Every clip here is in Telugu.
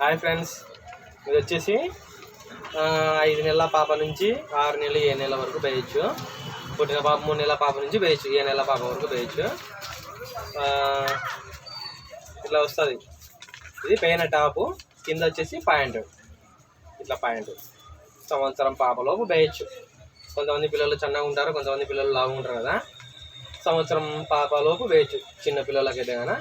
హాయ్ ఫ్రెండ్స్ ఇది వచ్చేసి ఐదు నెలల పాప నుంచి ఆరు నెలలు ఏ నెల వరకు వేయచ్చు పుట్టిన పాప మూడు నెలల పాప నుంచి వేయచ్చు ఏ నెల పాప వరకు వేయచ్చు ఇట్లా వస్తుంది. ఇది పైన టాపు కింద వచ్చేసి పాయింట్. ఇట్లా పాయింట్. సంవత్సరం పాపలోపు వేయచ్చు కొంతమంది పిల్లలు చిన్నగా ఉంటారు కొంతమంది పిల్లలు లావు ఉంటారు కదా. సంవత్సరం పాపలోపు వేయచ్చు చిన్న పిల్లలకైతే కానీ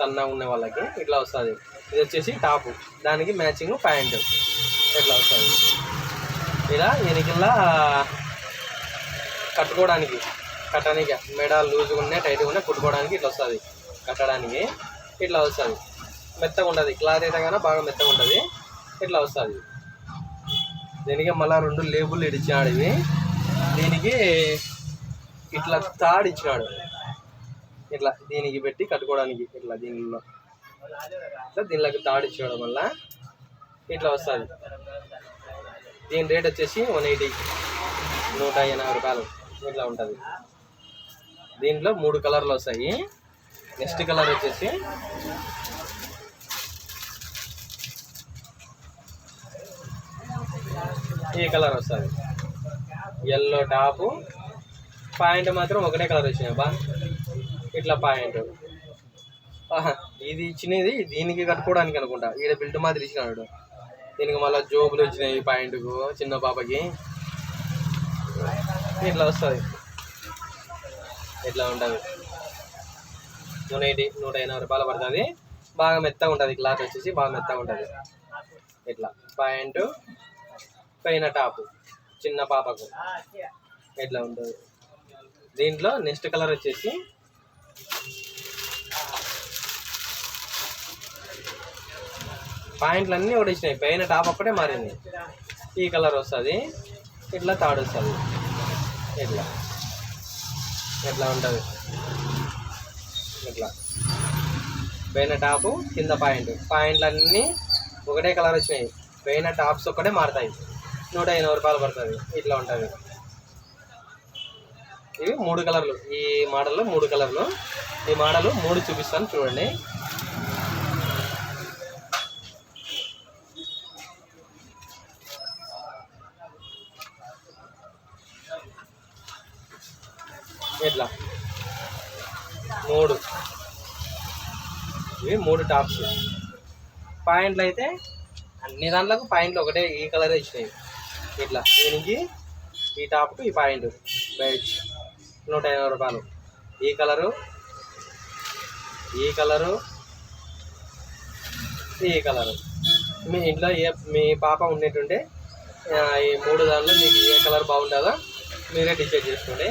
సన్నగా ఉన్న వాళ్ళకి ఇట్లా వస్తుంది. ఇది వచ్చేసి టాపు. దానికి మ్యాచింగ్ ప్యాంట్. ఇట్లా వస్తుంది. ఇలా ఎనికిల్లా కట్టుకోవడానికి కట్టడానికి మెడ లూజ్గా ఉన్నాయి టైట్గా ఉన్నాయి కుట్టుకోవడానికి ఇట్లా వస్తుంది. కట్టడానికి ఇట్లా వస్తుంది. మెత్తగా ఉంటుంది. క్లాత్ అయితే కానీ బాగా మెత్తగా ఉంటుంది. ఇట్లా వస్తుంది. దీనికి మళ్ళీ రెండు లేబుల్ ఇడిచాడు ఇవి. దీనికి ఇట్లా తాడు ఇచ్చినాడు. ఇట్లా దీనికి పెట్టి కట్టుకోవడానికి ఇట్లా దీనిలో. ఇట్లా దీనిలోకి తాడు వల్ల ఇట్లా వస్తుంది. దీని రేట్ వచ్చేసి వన్ ఎయిటీ నూట ఎనభై రూపాయలు ఇట్లా ఉంటుంది. దీంట్లో మూడు కలర్లు వస్తాయి. నెక్స్ట్ కలర్ వచ్చేసి ఈ కలర్ వస్తుంది. Yellow top. పాయింట్ మాత్రం ఒకటే కలర్ వచ్చినాయి బా ఇట్లా పాయింట్ ఇది ఇచ్చినది దీనికి కట్టుకోవడానికి అనుకుంటా. ఈడ బిల్ట్ మాదిరి ఇచ్చినాడు దీనికి మళ్ళీ జోబులు వచ్చినాయి ఈ పాయింట్కు చిన్న పాపకి. ఇట్లా వస్తుంది. ఇట్లా ఉంటుంది. నూట ఎయిటీ నూట ఎనభై రూపాయలు పడుతుంది. బాగా మెత్తగా ఉంటుంది. క్లాత్ వచ్చేసి బాగా మెత్తగా ఉంటుంది. ఇట్లా పాయింట్ పైన టాప్ చిన్న పాపకు. ఇట్లా ఉంటుంది. దీంట్లో నెక్స్ట్ కలర్ వచ్చేసి పాయింట్లు అన్నీ ఒకటి ఇచ్చినాయి. పైన టాప్ ఒక్కటే మారింది. ఈ కలర్ వస్తుంది. ఇట్లా తాడు వస్తుంది. ఇట్లా. ఇట్లా ఉంటుంది? ఇట్లా. పైన టాపు కింద పాయింట్. పాయింట్లు అన్నీ ఒకటే కలర్ వచ్చినాయి. పైన టాప్స్ ఒక్కటే మారుతాయి. నూట ఎనభై రూపాయలు పడుతుంది. ఇట్లా ఉంటుంది. ఇవి మూడు కలర్లు. ఈ మోడల్లో మూడు కలర్లు. ఈ మోడల్ మూడు చూపిస్తాను చూడండి. ఇట్లా. మూడు. ఇవి మూడు టాప్స్. పాయింట్లు అయితే అన్ని దాంట్లకు పాయింట్లు ఒకటే ఈ కలరే ఇచ్చినాయి. ఇట్లా. దీనికి ఈ టాప్కు ఈ పాయింట్. బైచ్ నూట ఎనభై రూపాయలు. ఈ కలరు ఈ కలరు ఈ కలరు. మీ ఇంట్లో ఏ మీ పాప ఉండేటుంటే ఈ మూడు దానిలో మీకు ఏ కలర్ బాగుంటుందో మీరే డిసైడ్ చేసుకోండి.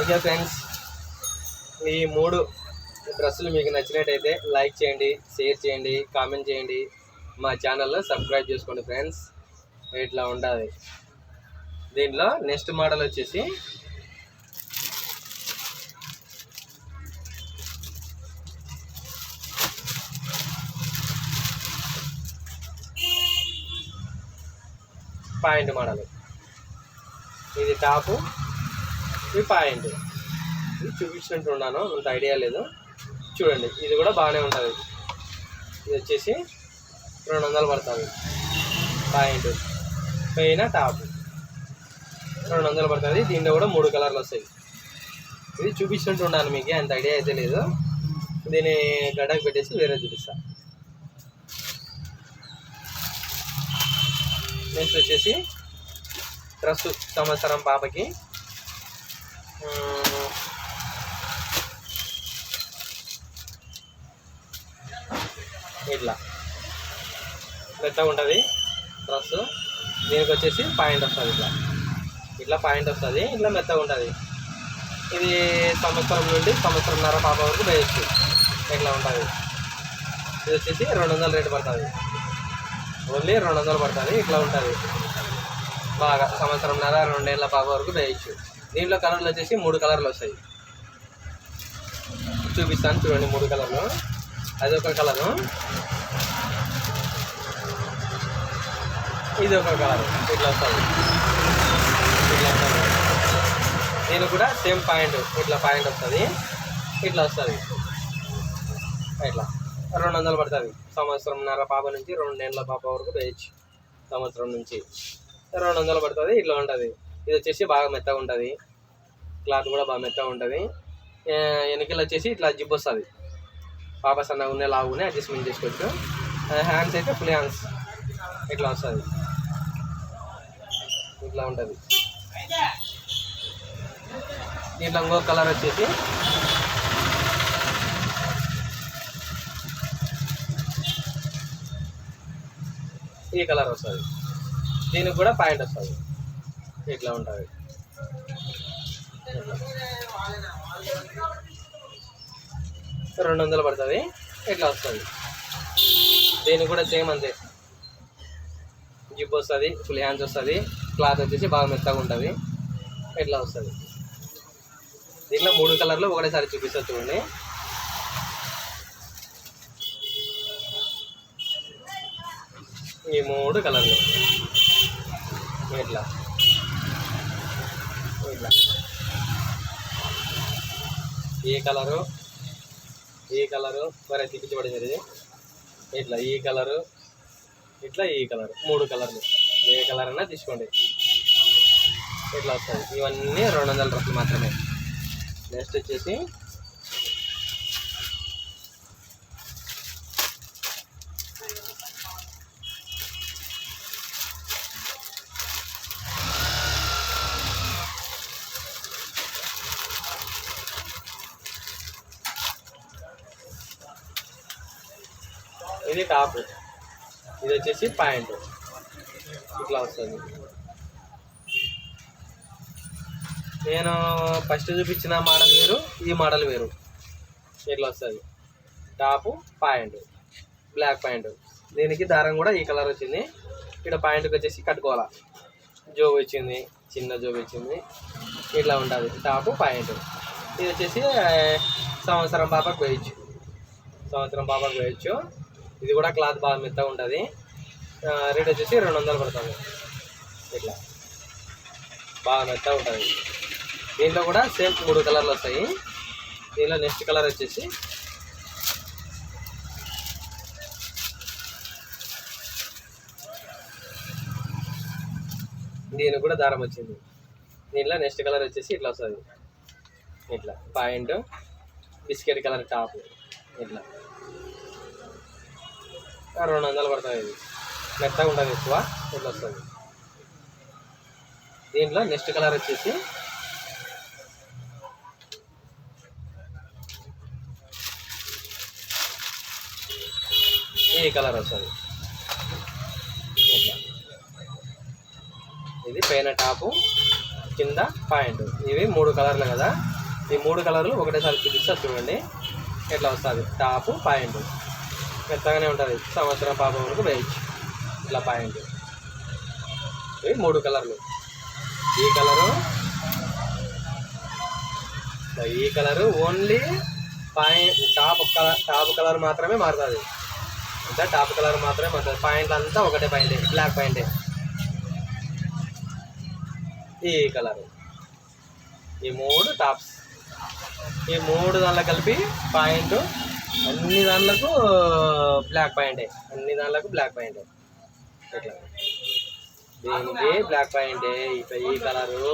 ఓకే ఫ్రెండ్స్ ఈ మూడు డ్రెస్సులు మీకు నచ్చినట్టయితే లైక్ చేయండి షేర్ చేయండి కామెంట్ చేయండి. మా ఛానల్లో సబ్స్క్రైబ్ చేసుకోండి ఫ్రెండ్స్. ఇట్లా ఉండాలి. దీంట్లో నెక్స్ట్ మోడల్ వచ్చేసి పాయింట్ మోడల్. ఇది టాపు ఇది పాయింట్. ఇది చూపించినట్టు ఉన్నాను అంత ఐడియా లేదు. చూడండి ఇది కూడా బాగానే ఉంటుంది. ఇది వచ్చేసి రెండు వందలు పడుతుంది. పాయింట్. పైన టాప్. రెండు వందలు పడుతుంది. దీంట్లో కూడా మూడు కలర్లు వస్తాయి. ఇది చూపించినట్టు ఉన్నాను మీకు అంత ఐడియా అయితే లేదు. దీన్ని గడ్డకు పెట్టేసి వేరే చూపిస్తాను నెక్స్ట్ వచ్చేసి డ్రస్సు సంవత్సరం పాపకి. ఇట్లా. మెత్తగా ఉంటుంది డ్రస్సు దీనికి వచ్చేసి పాయింట్ వస్తుంది ఇట్లా. ఇట్లా పాయింట్ వస్తుంది ఇట్లా మెత్తగా ఉంటుంది. ఇది సంవత్సరం నుండి సంవత్సరంన్నర పాప వరకు వేయచ్చు. ఇట్లా ఉంటుంది? ఇది వచ్చేసి రెండు వందల రేటు పడుతుంది. ఓన్లీ రెండు వందలు పడుతుంది ఇట్లా ఉంటుంది. బాగా సంవత్సరంన్నర రెండేళ్ళ పాప వరకు వేయచ్చు. దీంట్లో కలర్లు వచ్చేసి మూడు కలర్లు వస్తాయి. చూపిస్తాను చూడండి మూడు కలర్లు. అది ఒక కలరు. ఇది ఒక కలర్. ఇట్లా వస్తుంది. ఇట్లా వస్తుంది. దీనికి కూడా సేమ్ పాయింట్ ఇట్లా పాయింట్ వస్తుంది. ఇట్లా వస్తుంది. ఇట్లా. రెండు వందలు పడుతుంది సంవత్సరంన్నర పాప నుంచి రెండు నెలల పాప వరకు వేయచ్చు సంవత్సరం నుంచి. రెండు వందలు పడుతుంది ఇట్లా ఉంటుంది. ఇది వచ్చేసి బాగా మెత్తగా ఉంటుంది. క్లాత్ కూడా బాగా మెత్తగా ఉంటుంది. వెనకలు వచ్చేసి ఇట్లా జిప్ వస్తుంది. పాప సన్నగా ఉన్నాయి లాగునే అడ్జస్ట్మెంట్ చేసుకోవచ్చు. హ్యాండ్స్ అయితే ఫుల్ హ్యాండ్స్. ఇట్లా వస్తుంది. ఇట్లా ఉంటుంది. దీంట్లో ఇంకో కలర్ వచ్చేసి ఈ కలర్ వస్తుంది. దీనికి కూడా పాయింట్ వస్తుంది. ఇట్లా ఉంటుంది. రెండు వందలు పడుతుంది. ఇట్లా వస్తుంది. దీనికి కూడా సేమ్ అంతే. జిప్ వస్తుంది ఫుల్ హ్యాండ్స్ వస్తుంది. క్లాత్ వచ్చేసి బాగా మెత్తగా ఉంటుంది. ఇట్లా వస్తుంది. దీంట్లో మూడు కలర్లు ఒకటేసారి చూపిస్తా చూడండి. ఈ మూడు కలర్లు. ఇట్లా. ఇట్లా. ఈ కలరు ఈ కలరు మరి తిప్పించబడి ఇది. ఇట్లా ఈ కలరు ఇట్లా ఈ కలర్ మూడు కలర్లు. ఏ కలర్ అయినా తీసుకోండి. ఇట్లా వస్తుంది ఇవన్నీ రెండు వందల రూపాయలు మాత్రమే. నెక్స్ట్ వచ్చేసి ఇది టాప్. ఇది వచ్చేసి ప్యాంట్. ఇట్లా వస్తుంది. నేను ఫస్ట్ చూపించిన మోడల్ వేరు ఈ మోడల్ వేరు. ఇట్లా వస్తుంది. Top pant. Black pant. దీనికి దారం కూడా ఈ కలర్ వచ్చింది. ఇక్కడ ప్యాంటుకి వచ్చేసి కట్టుకోవాలా. జోబు వచ్చింది చిన్న జోబు వచ్చింది. ఇట్లా ఉంటుంది. Top pant. ఇది వచ్చేసి సంవత్సరం పాపకు వేయచ్చు. సంవత్సరం పాపకు వేయచ్చు. ఇది కూడా క్లాత్ బాగా మెత్తగా ఉంటుంది. రేట్ వచ్చేసి రెండు వందలు పడుతుంది. ఇట్లా. బాగా మెత్తగా ఉంటుంది. దీంట్లో కూడా సేమ్ మూడు కలర్లు వస్తాయి. దీనిలో నెక్స్ట్ కలర్ వచ్చేసి దీనికి కూడా దారం వచ్చింది. దీనిలో నెక్స్ట్ కలర్ వచ్చేసి ఇట్లా వస్తుంది. ఇట్లా. పాయింట్. Biscuit colour top. ఇట్లా. రెండు వందలు పడుతుంది ఇది మెత్తగా ఉంటుంది ఎక్కువ ఇట్లా వస్తుంది దీంట్లో నెక్స్ట్ కలర్ వచ్చేసి ఈ కలర్ వస్తుంది. ఇది పైన టాపు కింద పాయింట్. ఇవి మూడు కలర్లు కదా. ఈ మూడు కలర్లు ఒకటేసారి చూపిస్తారు చూడండి. ఎట్లా వస్తుంది? Top point. మెత్తగానే ఉంటుంది. సంవత్సరం పాప వరకు వేయచ్చు. ఇట్లా పాయింట్. ఇవి మూడు కలర్లు. ఈ కలరు ఈ colour only point top colour top colour మాత్రమే మారుతుంది. అంటే టాప్ కలర్ మాత్రమే మారుతుంది. పాయింట్ అంతా ఒకటే పాయింటే బ్లాక్ పాయింటే. ఈ కలరు. ఈ మూడు టాప్స్. ఈ మూడు దానిలో కలిపి పాయింట్ అన్ని దాంట్లకు బ్లాక్ పాయింటే అన్ని దాంట్లకు బ్లాక్ పాయింటే ఇట్లా దీనికి బ్లాక్ పాయింటే ఇట్లా ఈ కలరు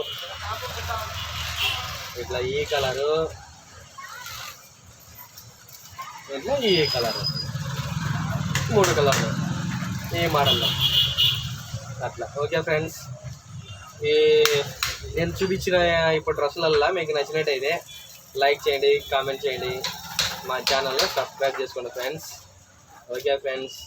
ఇట్లా ఈ కలరు ఇట్లా ఈ కలరు మూడు కలర్లు ఈ మోడల్లో అట్లా. ఓకే ఫ్రెండ్స్ ఈ నేను చూపించిన ఇప్పుడు డ్రెస్సులల్లో మీకు నచ్చినట్టయితే లైక్ చేయండి కామెంట్ చేయండి. మా ఛానల్ని సబ్స్క్రైబ్ చేసుకోండి ఫ్రెండ్స్ ఓకే ఫ్రెండ్స్